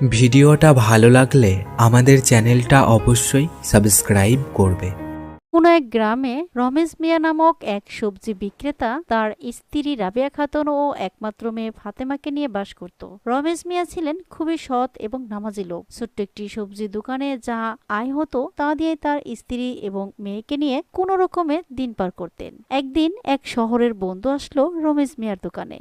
ভিডিওটা ভালো লাগলে আমাদের চ্যানেলটা অবশ্যই সাবস্ক্রাইব করবে। কোনো এক গ্রামে রমেশ মিয়া নামক এক সবজি বিক্রেতা তার স্ত্রী রাবিয়া খাতুন ও একমাত্র মেয়ে ফাতেমাকে নিয়ে বাস করত। রমেশ মিয়া ছিলেন খুবই সৎ এবং নামাজি লোক। ছোট্ট একটি সবজি দোকানে যা আয় হতো তা দিয়ে তার স্ত্রী এবং মেয়েকে নিয়ে কোনো রকমে দিন পার করতেন। একদিন এক শহরের বন্ধু আসলো রমেশ মিয়ার দোকানে।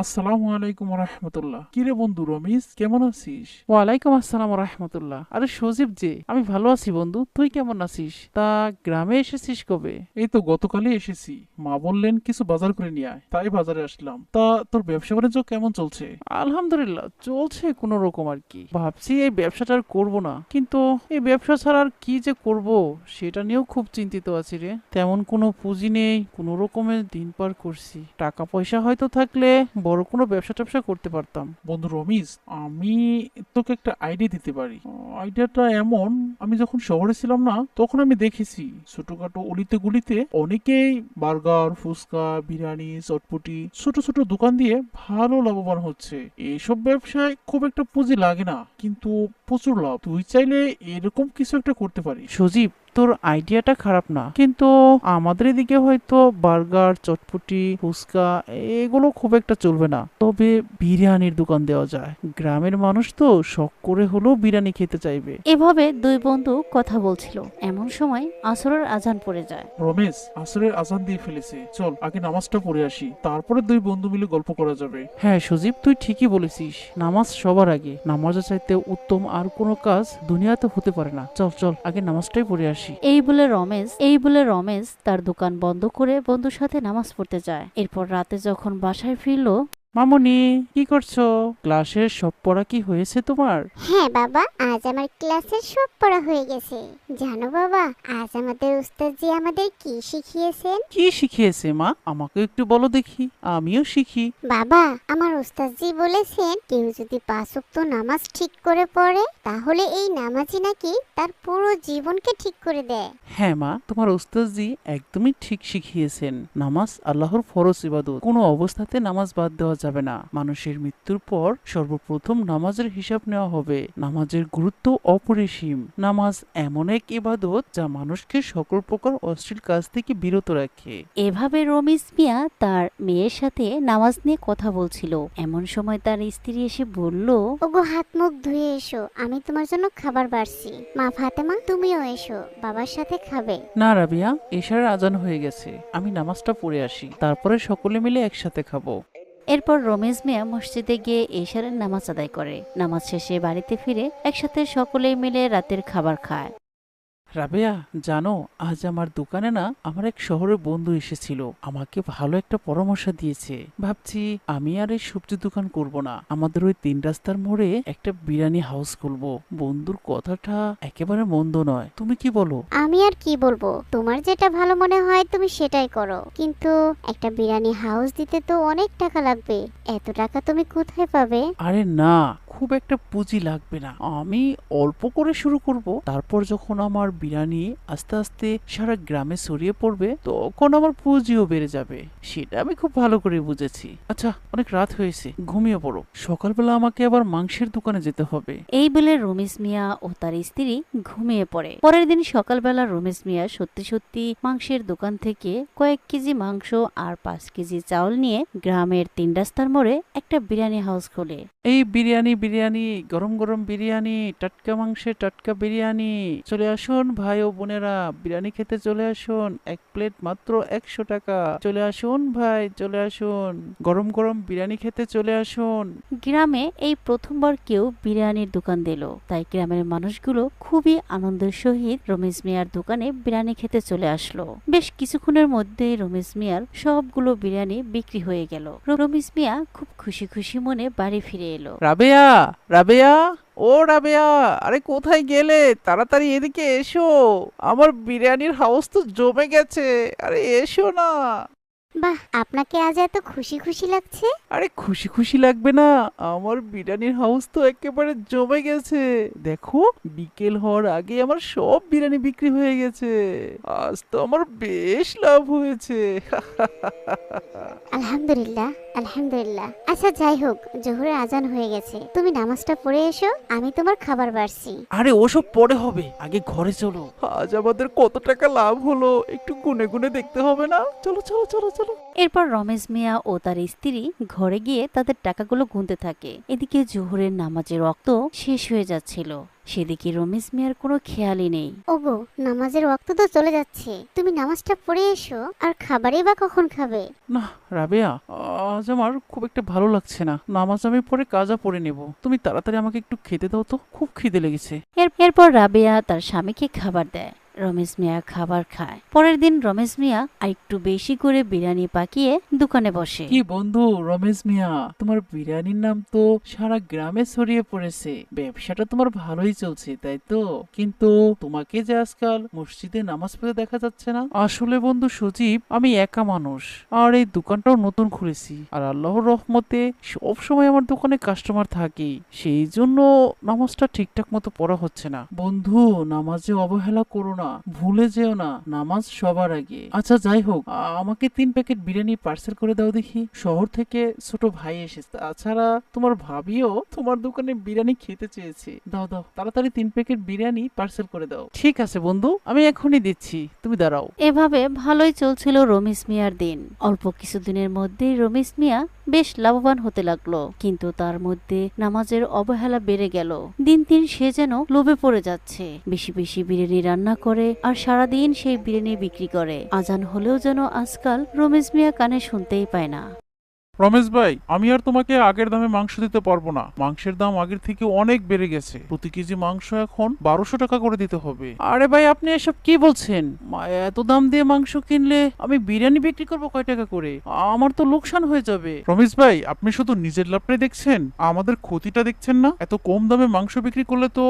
আসসালামু আলাইকুম রহমতুল্লাহ কিরে বন্ধু রমিজ কেমন আছিস? ওয়ালাইকুম আসসালাম রহমতুল্লাহ আরে সজীব যে আমি ভালো আছি বন্ধু তুই কেমন আছিস? তা গ্রামে এসেছিস কবে? এই তো গতকালই এসেছি। মা বললেন কিছু বাজার করে নিয়ে আয় তাই বাজারে আসলাম। তা তোর ব্যবসা বাণিজ্য কেমন চলছে? আলহামদুলিল্লাহ চলছে কোনো রকম আর কি। ভাবছি এই ব্যবসাটা আর করব না। কিন্তু এই ব্যবসা ছাড়া আর কি যে করব সেটা নিয়েও খুব চিন্তিত আছি রে। তেমন কোনো পুঁজি নেই কোনো রকমের দিন পার করছি। টাকা পয়সা হয়তো থাকলে বড় কোনো ব্যবসা ট্যাবসা করতে পারতাম। বন্ধু রমিজ আমি তোকে একটা আইডিয়া দিতে পারি। আইডিয়াটা এমন আমি যখন শহরে ছিলাম না তখন আমি দেখেছি ছোটখাটো অলিতে গুলিতে অনেকেই বার্গার ফুচকা বিরিয়ানি চটপটি ছোট ছোট দোকান দিয়ে ভালো লাভবান হচ্ছে। এইসব ব্যবসায় খুব একটা পুঁজি লাগে না কিন্তু প্রচুর লাভ। তুই চাইলে এরকম কিছু একটা করতে পারিস। সজীব তোর আইডিয়াটা খারাপ না। কিন্তু আমাদের এদিকে হয়তো বার্গার চটপটি ফুচকা এগুলো খুব একটা চলবে না। তবে বিরিয়ানির দোকান দেওয়া যায়। গ্রামের মানুষ তো শখ করে হলেও বিরিয়ানি খেতে চাইবে। এভাবে দুই বন্ধু কথা বলছিল। এমন সময় আসরের আজান পড়ে যায়। রমেশ আসরের আজান দিয়ে ফেলেছে। চল আগে নামাজটা পড়ে আসি। তারপরে দুই বন্ধু মিলে গল্প করা যাবে। হ্যাঁ সজীব তুই ঠিকই বলেছিস। নামাজ সবার আগে। নামাজের চাইতে উত্তম আর কোনো কাজ দুনিয়াতে হতে পারে না। চল চল আগে নামাজটাই পড়ে আসি। এই বলে রমেশ, এই বলে রমেশ তার দোকান বন্ধ করে বন্ধুর সাথে নামাজ পড়তে যায়। এরপর রাতে যখন বাসায় ফিরলো মামনি কি করছ? ক্লাসের সব পড়া কি হয়েছে তোমার? হ্যাঁ বাবা আজ আমার ক্লাসের সব পড়া হয়ে গেছে। জানো বাবা আজ আমাদের উস্তাদজি আমাদের কি শিখিয়েছেন? কি শিখিয়েছে মা? আমাকে একটু বলো দেখি। আমিও শিখি। বাবা আমার উস্তাদজি বলেছেন কেউ যদি পাঁচ ওয়াক্ত নামাজ ঠিক করে পড়ে তাহলে এই নামাজই নাকি তার পুরো জীবনকে ঠিক করে দেয়। হ্যাঁ মা তোমার ওস্তাদজি একদমই ঠিক শিখিয়েছেন। নামাজ আল্লাহর ফরজ ইবাদত। কোনো অবস্থাতে নামাজ বাদ দেওয়া যাবে না। মানুষের মৃত্যুর পর সর্বপ্রথম নামাজের হিসাব নেওয়া হবে। নামাজের গুরুত্ব অপরিসীম। নামাজ এমন এক ইবাদত যা মানুষকে সকল প্রকার অশ্লীল কাজ থেকে বিরত রাখে। এভাবে রমিজ মিয়া তার মেয়ের সাথে নামাজ নিয়ে কথা বলছিল। এমন সময় তার স্ত্রী এসে বলল ওগো হাত মুখ ধুয়ে এসো। আমি তোমার জন্য খাবার বাড়ছি। মা ফাতেমা তুমিও এসো। বাবার সাথে খাবে। না রাবিয়া এশার আজান হয়ে গেছে। আমি নামাজটা পড়ে আসি। তারপরে সকলে মিলে একসাথে খাব। এরপর রমেশ মিয়া মসজিদে গিয়ে এশারের নামাজ আদায় করে। নামাজ শেষে বাড়িতে ফিরে একসাথে সকলেই মিলে রাতের খাবার খায়। রাবেয়া জানো আজ আমার দোকানে না আমার এক শহরের বন্ধু এসেছিল। আমাকে ভালো একটা পরামর্শ দিয়েছে। ভাবছি আমি আর এই সবজি দোকান করব না। আমাদের ওই তিন রাস্তার মোড়ে একটা বিরিয়ানি হাউস খুলবো। বন্ধুর কথাটা একেবারে মন্দ নয়। তুমি কি বলো? আমি আর কি বলব? তোমার যেটা ভালো মনে হয় তুমি সেটাই করো। কিন্তু একটা বিরিয়ানি হাউস দিতে তো অনেক টাকা লাগবে। এত টাকা তুমি কোথায় পাবে? আরে না খুব একটা পুঁজি লাগবে না। আমি অল্প করে শুরু করব তারপর যখন আমার বিরিয়ানি আস্তে আস্তে সারা গ্রামে ছড়িয়ে পড়বে তখন আমার পুঁজিও বেড়ে যাবে সেটা আমি খুব ভালো করে বুঝেছি। আচ্ছা অনেক রাত হয়েছে ঘুমিয়ে পড়ো। সকালবেলা আমাকে আবার মাংসের দোকানে যেতে হবে। এই বলে রমেশ মিয়া ও তার স্ত্রী ঘুমিয়ে পড়ে। পরের দিন সকালবেলা রমেশ মিয়া সত্যি সত্যি মাংসের দোকান থেকে কয়েক কেজি মাংস আর পাঁচ কেজি চাউল নিয়ে গ্রামের তিন রাস্তার মোড়ে একটা বিরিয়ানি হাউস খোলে। এই বিরিয়ানি বিরিয়ানি গরম গরম বিরিয়ানি টাটকা মাংসের টাটকা বিরিয়ানি। চলে আসুন ভাই ও বোনেরা বিরিয়ানি খেতে চলে আসুন এক প্লেট মাত্র একশো টাকা। চলে আসুন ভাই চলে আসুন। গরম গরম বিরিয়ানি খেতে চলে আসুন। গ্রামে এই প্রথমবার কেউ বিরিয়ানির দোকান দিল তাই গ্রামের মানুষগুলো খুবই আনন্দের সহিত রমেশ মিয়ার দোকানে বিরিয়ানি খেতে চলে আসলো। বেশ কিছুক্ষণের মধ্যেই রমেশ মিয়ার সবগুলো বিরিয়ানি বিক্রি হয়ে গেল। রমেশ মিয়া খুব খুশি খুশি মনে বাড়ি ফিরে এলো। রাবেয়া রাবেয়া রাবেয়া? ও রাবেয়া, আরে কোথায় গেলে? তাড়াতাড়ি এদিকে এসো। আমার বিরিয়ানির হাউস তো জমে গেছে। আরে এসো না। বাহ আপনাকে আজ এত খুশি খুশি লাগছে? আরে খুশি খুশি লাগবে না আমার বিরিয়ানির হাউস তো একেবারে জমে গেছে। দেখো বিকেল হওয়ার আগে আমার সব বিরিয়ানি বিক্রি হয়ে গেছে। আজ তো আমার বেশ লাভ হয়েছে। আলহামদুলিল্লাহ আলহামদুলিল্লাহ। আচ্ছা যাই হোক জোহরের আজান হয়ে গেছে। তুমি নামাজটা পড়ে এসো আমি তোমার খাবার বাড়ছি। আরে ওসব পরে হবে আগে ঘরে চলো। আজ আমাদের কত টাকা লাভ হলো একটু গুনে গুনে দেখতে হবে না? চলো চলো চলো চলো। এরপর রমেশ মিয়া ও তার স্ত্রী ঘরে গিয়ে তাদের টাকাগুলো গুনতে থাকে। এদিকে জোহরের নামাজের রক্ত শেষ হয়ে যাচ্ছিল। সেদিকে রমেশ মিয়ার কোনো খেয়ালই নেই। ওগো নামাজের ওয়াক্ত তো চলে যাচ্ছে। তুমি নামাজটা পড়ে এসো। আর খাবারই বা কখন খাবে? না রাবেয়া আজ আমার খুব একটা ভালো লাগছে না। নামাজ আমি পরে কাজা পড়ে নেব। তুমি তাড়াতাড়ি আমাকে একটু খেতে দাও তো। খুব খিদে লেগেছে। এরপর রাবেয়া তার স্বামীকে খাবার দেয়। রমেশ মিয়া খাবার খায়। পরের দিন রমেশ মিয়া আর একটু বেশি করে বিরিয়ানি পাকিয়ে দোকানে বসে। কি বন্ধু রমেশ মিয়া, তোমার বিরিয়ানির নাম তো সারা গ্রামে ছড়িয়ে পড়েছে। ব্যবসাটা তোমার ভালোই চলছে, তাই তো? কিন্তু তোমাকে যে আজকাল মসজিদে নামাজ পড়তে দেখা যাচ্ছে না? আসলে বন্ধু সজীব, আমি একা মানুষ। আর এই দোকানটাও নতুন খুলেছি। আর আল্লাহর রহমতে সব সময় আমার দোকানে কাস্টমার থাকে। সেই জন্য নামাজটা ঠিকঠাক মতো পড়া হচ্ছে না। বন্ধু, নামাজে অবহেলা করো না। ভুলে যেও না, নামাজ সবার আগে। আচ্ছা যাই হোক আমাকে তিন প্যাকেট বিরিয়ানি পার্সেল করে দাও দেখি। শহর থেকে ছোট ভাই এসেছে। তাছাড়া তোমার ভাবিও তোমার দোকানে বিরিয়ানি খেতে চেয়েছে। দাও দাও, তাড়াতাড়ি তিন প্যাকেট বিরিয়ানি পার্সেল করে দাও। ঠিক আছে, বন্ধু, আমি এখনই দিচ্ছি। তুমি দাঁড়াও। এভাবে ভালোই চলছিল রমেশ মিয়ার দিন। অল্প কিছুদিনের মধ্যেই রমেশ মিয়া বেশ লাভবান হতে লাগল। কিন্তু তার মধ্যে নামাজের অবহেলা বেড়ে গেল। দিন দিন সে যেন লোভে পড়ে যাচ্ছে। বেশি বেশি বিরিয়ানি রান্না করে আর সারাদিন সেই বিরিয়ানি বিক্রি করে। আজান হলেও যেন আজকাল রমেশ মিয়া কানে শুনতেই পায় না। রমেশ ভাই আমি আর তোমাকে আগের দামে মাংস দিতে পারব না। মাংসের দাম আগের থেকে অনেক বেড়ে গেছে। প্রতি কেজি মাংস এখন বারোশো টাকা করে দিতে হবে। আরে ভাই আপনি এসব কি বলছেন? এত দাম দিয়ে মাংস কিনলে আমি বিরিয়ানি বিক্রি করব কয় টাকা করে? আমার তো লোকসান হয়ে যাবে। রমেশ ভাই আপনি শুধু নিজের লাভটাই দেখছেন? আমাদের ক্ষতিটা দেখছেন না? এত কম দামে মাংস বিক্রি করলে তো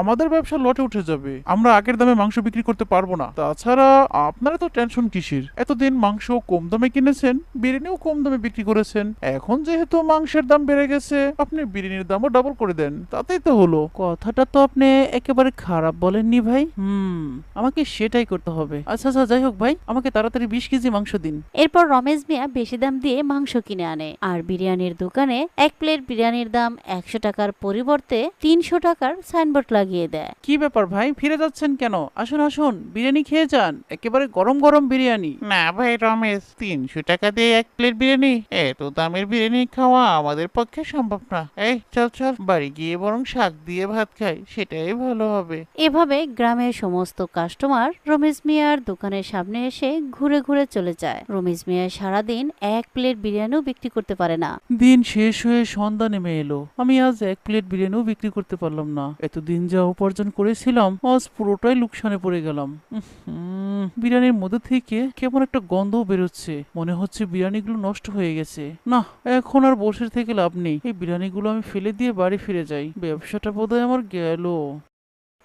আমাদের ব্যবসা লটে উঠে যাবে। আমরা আগের দামে মাংস বিক্রি করতে পারব না। তাছাড়া আপনারা তো টেনশন কিসের? এতদিন মাংস কম দামে কিনেছেন বিরিয়ানিও কম দামে বিক্রি করেছেন। এখন যেহেতু মাংসের দাম বেড়ে গেছে আপনি বিরিয়ানির দামও ডাবল করে দেন। তাতেই তো হলো। কথাটা তো আপনি একেবারে খারাপ বলেননি ভাই। হুম আমাকে সেটাই করতে হবে। আচ্ছা আচ্ছা যাই হোক ভাই আমাকে তাড়াতাড়ি বিশ কেজি মাংস দিন। এরপর রমেশ মিয়া বেশি দাম দিয়ে মাংস কিনে আনে। আর বিরিয়ানির দোকানে এক প্লেট বিরিয়ানির দাম একশো টাকার পরিবর্তে তিনশো টাকার সাইনবোর্ড লাগিয়ে দেয়। কি ব্যাপার ভাই ফিরে যাচ্ছেন কেন? আসুন আসুন বিরিয়ানি খেয়ে যান। একেবারে গরম গরম বিরিয়ানি। না ভাই রমেশ তিনশো টাকা দিয়ে এক প্লেট বিরিয়ানি? এত দামের বিরিয়ানি খাওয়া আমাদের পক্ষে সম্ভব না। এই চল চল বাড়ি গিয়ে বরং শাক দিয়ে ভাত খাই সেটাই ভালো হবে। এভাবে গ্রামের সমস্ত কাস্টমার রমেশ মিয়ার দোকানের সামনে এসে ঘুরে ঘুরে চলে যায়। রমেশ মিয়া সারাদিন এক প্লেট বিরিয়ানিও বিক্রি করতে পারে না। দিন শেষ হয়ে সন্ধ্যা নেমে এলো। আমি আজ এক প্লেট বিরিয়ানিও বিক্রি করতে পারলাম না। এতদিন যা উপার্জন করেছিলাম আজ পুরোটাই লোকসানে পড়ে গেলাম। উম, বিরিয়ানির মধ্যে থেকে কেমন একটা গন্ধও বেরোচ্ছে। মনে হচ্ছে বিরিয়ানিগুলো নষ্ট হয়ে গেছে। না এখন আর বসে থেকে লাভ নেই। এই বিরিয়ানিগুলো আমি ফেলে দিয়ে বাড়ি ফিরে যাই। ব্যবসাটা বোধহয় আমার গেল।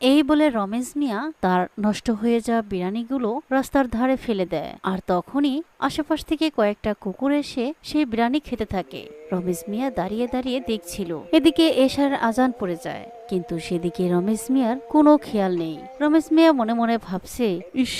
এই বলে রমেশ মিয়া তার নষ্ট হয়ে যাওয়া বিরিয়ানিগুলো রাস্তার ধারে ফেলে দেয়। আর তখনই আশেপাশ থেকে কয়েকটা কুকুর এসে সেই বিরিয়ানি খেতে থাকে। রমেশ মিয়া দাঁড়িয়ে দাঁড়িয়ে দেখছিল। এদিকে এশার আজান পড়ে যায় কিন্তু সেদিকে রমেশ মিয়ার কোনো খেয়াল নেই। রমেশ মিয়া মনে মনে ভাবছে ইস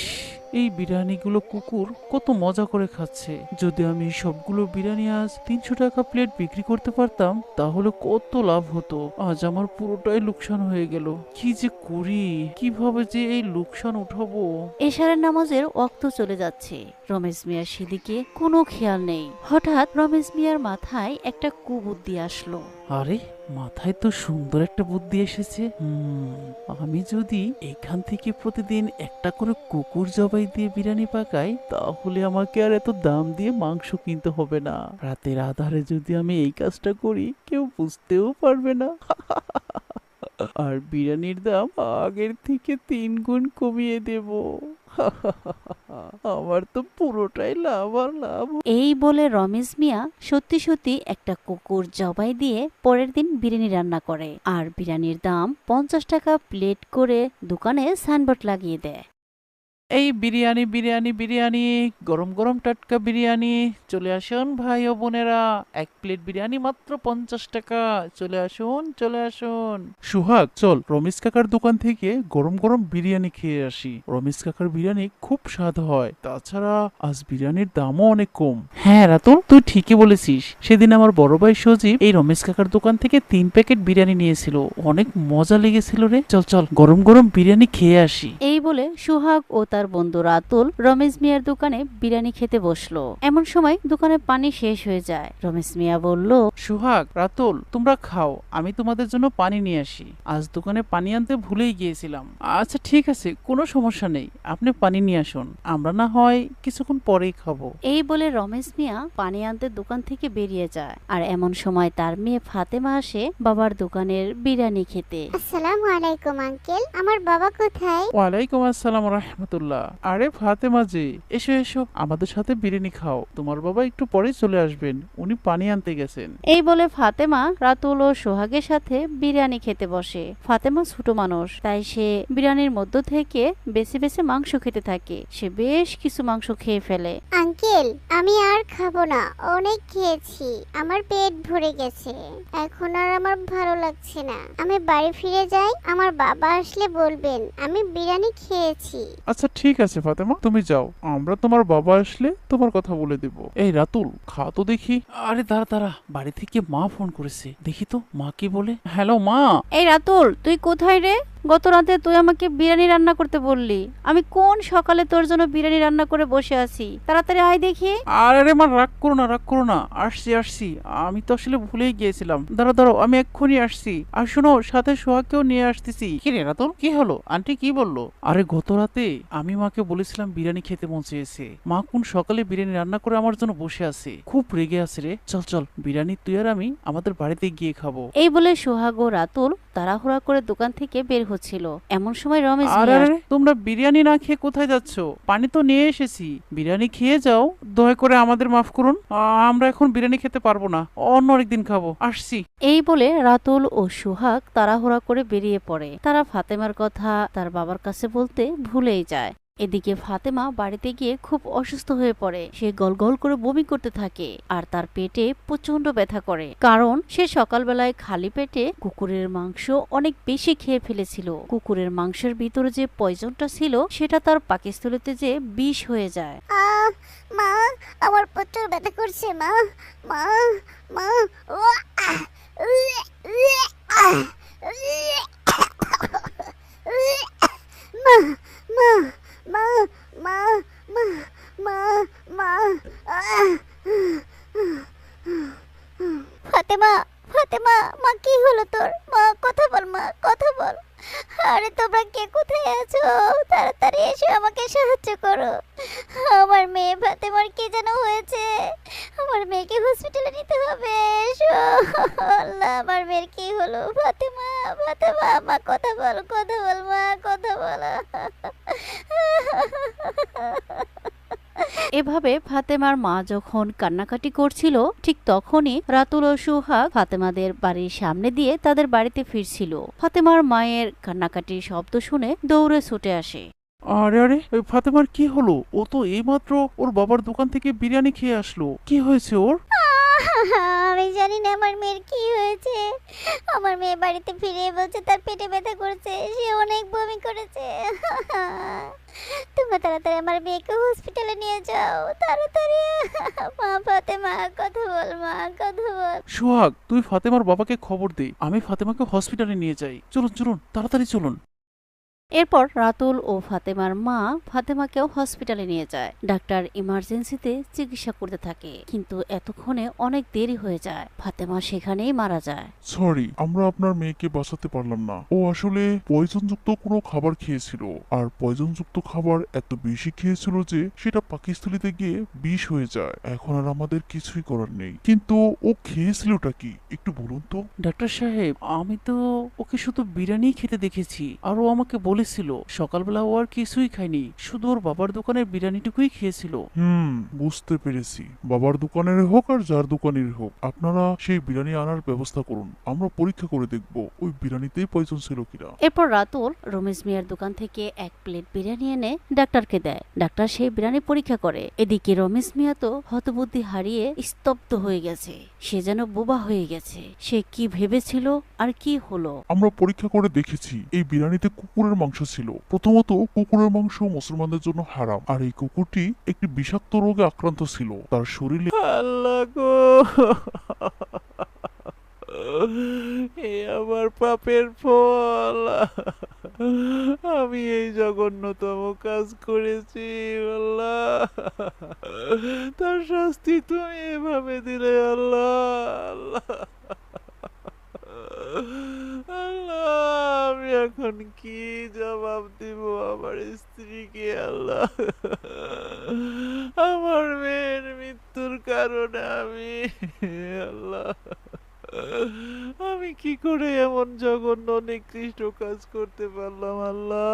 এই বিরিয়ানিগুলো কুকুর কত মজা করে খাচ্ছে। যদি আমি সবগুলো বিরিয়ানি আজ তিনশো টাকা প্লেট বিক্রি করতে পারতাম, তাহলে কত লাভ হতো। আজ আমার পুরোটাই লোকসান হয়ে গেল। কি যে করি? কীভাবে যে এই লোকসান উঠাবো? এশারের নামাজের অক্ত চলে যাচ্ছে। রমেশ মিয়ার সেদিকে কোনো খেয়াল নেই। হঠাৎ রমেশ মিয়ার মাথায় একটা কুবুদ্ধি আসলো। আরে, মাথায় তো সুন্দর একটা বুদ্ধি এসেছে। আমি যদি এখান থেকে প্রতিদিন একটা করে কুকুর জবাই দিয়ে বিরিয়ানি পাকাই, তাহলে আমাকে আর এত দাম দিয়ে মাংস কিনতে হবে না। রাতের আধারে যদি আমি এই কাজটা করি, কেউ বুঝতেও পারবে না। আর বিরিয়ানির দাম আগের থেকে তিন গুণ কমিয়ে দেব। আমার তো পুরোটাই লাভ আর লাভ এই বলে রমেশ মিয়া সত্যি সত্যি একটা কুকুর জবাই দিয়ে পরের দিন বিরিয়ানি রান্না করে। আর বিরিয়ানির দাম পঞ্চাশ টাকা প্লেট করে দোকানে সাইনবোর্ড লাগিয়ে দেয়। এই বিরিয়ানি বিরিয়ানি বিরিয়ানি গরম গরম টাটকা বিরিয়ানি চলে আসুন ভাই ও বোনেরা। এক প্লেট বিরিয়ানি মাত্র পঞ্চাশ টাকা। চলে আসুন চলে আসুন। সুহাগ চল রমেশ কাকার দোকান থেকে গরম গরম বিরিয়ানি খেয়ে আসি। রমেশ কাকার বিরিয়ানি খুব স্বাদ হয়। তাছাড়া আজ বিরিয়ানির দামও অনেক কম। হ্যাঁ রাতুল তুই ঠিকই বলেছিস। সেদিন আমার বড় ভাই সজীব এই রমেশ কাকার দোকান থেকে তিন প্যাকেট বিরিয়ানি নিয়েছিল। অনেক মজা লেগেছিল রে। চল চল গরম গরম বিরিয়ানি খেয়ে আসি। এই বলে সুহাগ ও তার বন্ধু রাতুল রমেশ মিয়ার দোকানে বিরিয়ানি খেতে বসল। এমন সময় দোকানে পানি শেষ হয়ে যায়। রমেশ মিয়া বলল সুহাগ রাতুল তোমরা খাও আমি তোমাদের জন্য পানি নিয়ে আসি। আজ দোকানে পানি আনতে ভুলেই গিয়েছিলাম। আচ্ছা ঠিক আছে কোনো সমস্যা নেই আপনি পানি নিয়ে আসুন। আমরা না হয় কিছুক্ষণ পরেই খাব। এই বলে রমেশ মিয়া পানি আনতে দোকান থেকে বেরিয়ে যায়। আর এমন সময় তার মেয়ে ফাতেমা আসে বাবার দোকানের বিরিয়ানি খেতে। আসসালামু আলাইকুম আঙ্কেল। আমার বাবা কোথায়? ওয়ালাইকুম আসসালাম রহমতুল্লাহ। আরে ফাতেমা যে এসো এসো আমাদের সাথে বিরিয়ানি খাও। তোমার বাবা একটু পরে চলে আসবেন উনি পানি আনতে গেছেন। এই বলে ফাতেমা রাতুল ও সোহাগের সাথে বিরিয়ানি খেতে বসে। ফাতেমা ছোট মানুষ তাই সে বিরিয়ানির মধ্য থেকে বেছে বেছে মাংস খেতে থাকে। সে বেশ কিছু মাংস খেয়ে ফেলে। আঙ্কেল আমি আর খাব না অনেক খেয়েছি আমার পেট ভরে গেছে। এখন আর আমার ভালো লাগছে না। আমি বাড়ি ফিরে যাই আমার বাবা আসলে বলবেন আমি বিরিয়ানি খেয়েছি। আচ্ছা ঠিক আছে ফাতেমা। তুমি যাও আমরা তোমার বাবা আসলে তোমার কথা বলে দেব। এই রাতুল খা তো দেখি। আরে দাঁড়া দাঁড়া বাড়ি থেকে মা ফোন করেছে। দেখি তো মা কি বলে? হ্যালো মা! এই রাতুল তুই কোথায় রে? গত রাতে তুই আমাকে বিরিয়ানি রান্না করতে বললি। আমি কোন সকালে তোর জন্য বিরিয়ানি রান্না করে বসে আছি? তাড়াতাড়ি আয় দেখি। আরে মা রাগ করো না রাগ করো না। আসছি আসছি। আমি তো আসলে ভুলেই গিয়েছিলাম। দাঁড়া দাঁড়াও আমি এক্ষুনি আসছি। আর শোনো সাথে সোহাগকেও নিয়ে আসতেছি। কি রে রাতুল কি হলো? আন্টি কি বলল? আরে গত রাতে আমি মাকে বলেছিলাম বিরিয়ানি খেতে মন চেয়েছে। মা কোন সকালে বিরিয়ানি রান্না করে আমার জন্য বসে আছে? খুব রেগে আছে রে। চল চল বিরিয়ানি তুই আর আমি আমাদের বাড়িতে গিয়ে খাব। এই বলে সোহাগ ও রাতুল তাড়াহুড়া করে দোকান থেকে বের হচ্ছিল। এমন সময় রমেশ আরে মিয়া আরে, তোমরা বিরিয়ানি না খেয়ে কোথায় যাচ্ছ? পানি তো নিয়ে এসেছি। বিরিয়ানি খেয়ে যাও দয়া করে আমাদের মাফ করুন। আ, আমরা এখন বিরিয়ানি খেতে পারব না। অন্য আরেকদিন খাব। আসছি। এই বলে রাতুল ও সুহাগ তাড়াহুড়া করে বেরিয়ে পড়ে। তারা ফাতেমার কথা তার বাবার কাছে বলতে ভুলেই যায়। এদিকে ফাতেমা বাড়িতে গিয়ে খুব অসুস্থ হয়ে পড়ে। সে গলগল করে বমি করতে থাকে আর তার পেটে প্রচণ্ড ব্যথা করে। কারণ সে সকালবেলায় খালি পেটে কুকুরের মাংস অনেক বেশি খেয়ে ফেলেছিল। কুকুরের মাংসের ভিতরে যে পয়জনটা ছিল, সেটা তার পাকিস্তলিতে যে বিষ হয়ে যায়। মা, আমার প্রচুর ব্যথা করছে, মা মা মা মা মা মা মা মা মা মা ফাতেমা ফাতেমা মা কি হলো তোর মা কথা বল মা কথা বল আরে, তোমরা কে কোথায় আছো? তাড়াতাড়ি এসে, আমাকে সাহায্য করো। আমার মেয়ে ফাতেমার কি যেন হয়েছে? আমার মেয়েকে হসপিটালে নিতে হবে। এসো। আল্লাহ, আমার মেয়ের কি হলো? ফাতেমা ফাতেমা, মা, কথা বল কথা বল, মা, কথা বল। এভাবে ফাতেমার মা যখন কান্নাকাটি করছিল, ঠিক তখনই রাতুল ও সুহাগ ফাতেমাদের বাড়ির সামনে দিয়ে তাদের বাড়িতে ফিরছিল। ফাতেমার মায়ের কান্নাকাটির শব্দ শুনে দৌড়ে ছুটে আসে। আরে আরে ফাতেমার কি হলো? ও তো এইমাত্র ওর বাবার দোকান থেকে বিরিয়ানি খেয়ে আসলো। কি হয়েছে ওর? আমি জানি না আমার মেয়ের কি হয়েছে। আমার মেয়ে বাড়িতে ফিরে বলছে, তার পেটে ব্যথা করছে, সে অনেক বমি করেছে। তোমরা তাড়াতাড়ি আমার মেয়েকে হসপিটালে নিয়ে যাও, তাড়াতাড়ি। মা ফাতেমা, কথা বল, মা, কথা বল। সোহাগ, তুই ফাতেমার বাবাকে খবর দে, আমি ফাতেমাকে হসপিটালে নিয়ে যাই। চলুন চলুন, তাড়াতাড়ি চলুন। এরপর রাতুল ও ফাতেমার মা ফাতেমাকেও হসপিটালে নিয়ে যায়। ডাক্তার ইমার্জেন্সিতে চিকিৎসা করতে থাকে। কিন্তু এতক্ষণে অনেক দেরি হয়ে যায়। ফাতেমা সেখানেই মারা যায়। সরি আমরা আপনার মেয়েকে বাঁচাতে পারলাম না। ও আসলে পয়জনযুক্ত কোনো খাবার খেয়েছিল। আর পয়জনযুক্ত খাবার এত বেশি খেয়েছিল যে সেটা পাকিস্তানিতে গিয়ে বিষ হয়ে যায়। এখন আর আমাদের কিছুই করার নেই। কিন্তু ও খেয়েছিলটা কি? একটু বলুন তো। ডাক্তার সাহেব আমি তো ওকে শুধু বিরিয়ানি খেতে দেখেছি। আর ও আমাকে বলেছে বলেছিল সকালবেলা ও আর কিছুই খায়নি শুধু ওর বাবার দোকানের বিরিয়ানিটুকুই খেয়েছিল। হুম বুঝতে পেরেছি। বাবার দোকানের হোক আর যার দোকানের হোক আপনারা সেই বিরিয়ানি আনার ব্যবস্থা করুন। আমরা পরীক্ষা করে দেখব ওই বিরিয়ানিতেই পয়জন ছিল কিনা। এরপর রাতুল রমেশ মিয়ার দোকান থেকে এক প্লেট বিরিয়ানি এনে ডাক্তারকে দেয়। ডাক্তার সেই বিরিয়ানি পরীক্ষা করে। এদিকে রমেশ মিয়া তো হতবুদ্ধি হারিয়ে স্তব্ধ হয়ে গেছে। সে যেন বোবা হয়ে গেছে। সে কি ভেবেছিল আর কি হলো? আমরা পরীক্ষা করে দেখেছি এই বিরিয়ানিতে কুকুরের মাংস ছিল। প্রথমত কুকুরের মাংস মুসলমানদের জন্য হারাম। আর এই কুকুরটি একটি বিষাক্ত রোগে আক্রান্ত ছিল। তার শরীরে গো! এ আমার পাপের ফল। আমি এই জঘন্যতম কাজ করেছি, আল্লাহ। তার শাস্তি তুমি এভাবে দিলে, আল্লাহ। আল্লাহ। আল্লাহ, আমি এখন কি জবাব দিব আমার স্ত্রীকে? আল্লাহ, আমার মেয়ের মৃত্যুর কারণে আমি, আল্লাহ, আমি কি করে এমন জঘন্য, নিকৃষ্ট কাজ করতে পারলাম? আল্লাহ,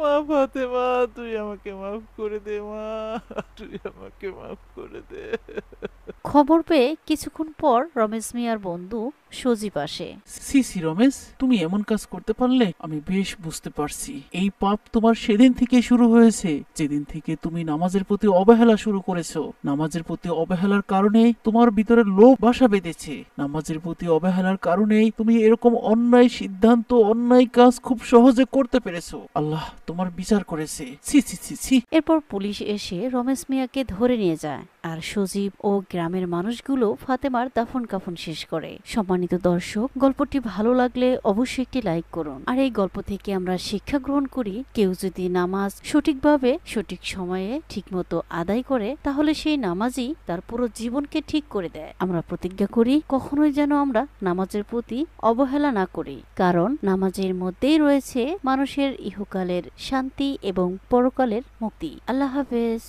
মা ফাতেমা, তুই আমাকে মাফ করে দে, মা, তুই আমাকে মাফ করে দে। খবর পেয়ে কিছুক্ষণ পর রমেশ মিয়ার বন্ধু সজীব আসে। সি সি রমেশ তুমি এমন কাজ করতে পারলে আমি বেশ বুঝতে পারছি। এই পাপ তোমার সেদিন থেকে শুরু হয়েছে। যেদিন থেকে তুমি নামাজের প্রতি অবহেলা শুরু করেছ। নামাজের প্রতি অবহেলার কারণে তোমার ভিতরে লোভ বাসা বেঁধেছে। নামাজের প্রতি অবহেলার কারণেই তুমি এরকম অন্যায় সিদ্ধান্ত অন্যায় কাজ খুব সহজে করতে পেরেছ। আল্লাহ তোমার বিচার করেছে। ছি ছি ছি ছি। এরপর পুলিশ এসে রমেশ মিয়াকে ধরে নিয়ে যায়। আর সজীব ও গ্রামের মানুষগুলো ফাতেমার দাফন কাফন শেষ করে। সম্মানিত দর্শক, গল্পটি ভালো লাগলে অবশ্যই একটি লাইক করুন। আর এই গল্প থেকে আমরা শিক্ষা গ্রহণ করি, কেউ যদি নামাজ সঠিকভাবে, সঠিক সময়ে ঠিকমতো আদায় করে, তাহলে সেই নামাজই তার পুরো জীবনকে ঠিক করে দেয়। আমরা প্রতিজ্ঞা করি, কখনোই যেন আমরা নামাজের প্রতি অবহেলা না করি। কারণ নামাজের মধ্যেই রয়েছে মানুষের ইহকালের শান্তি এবং পরকালের মুক্তি। আল্লাহ হাফেজ।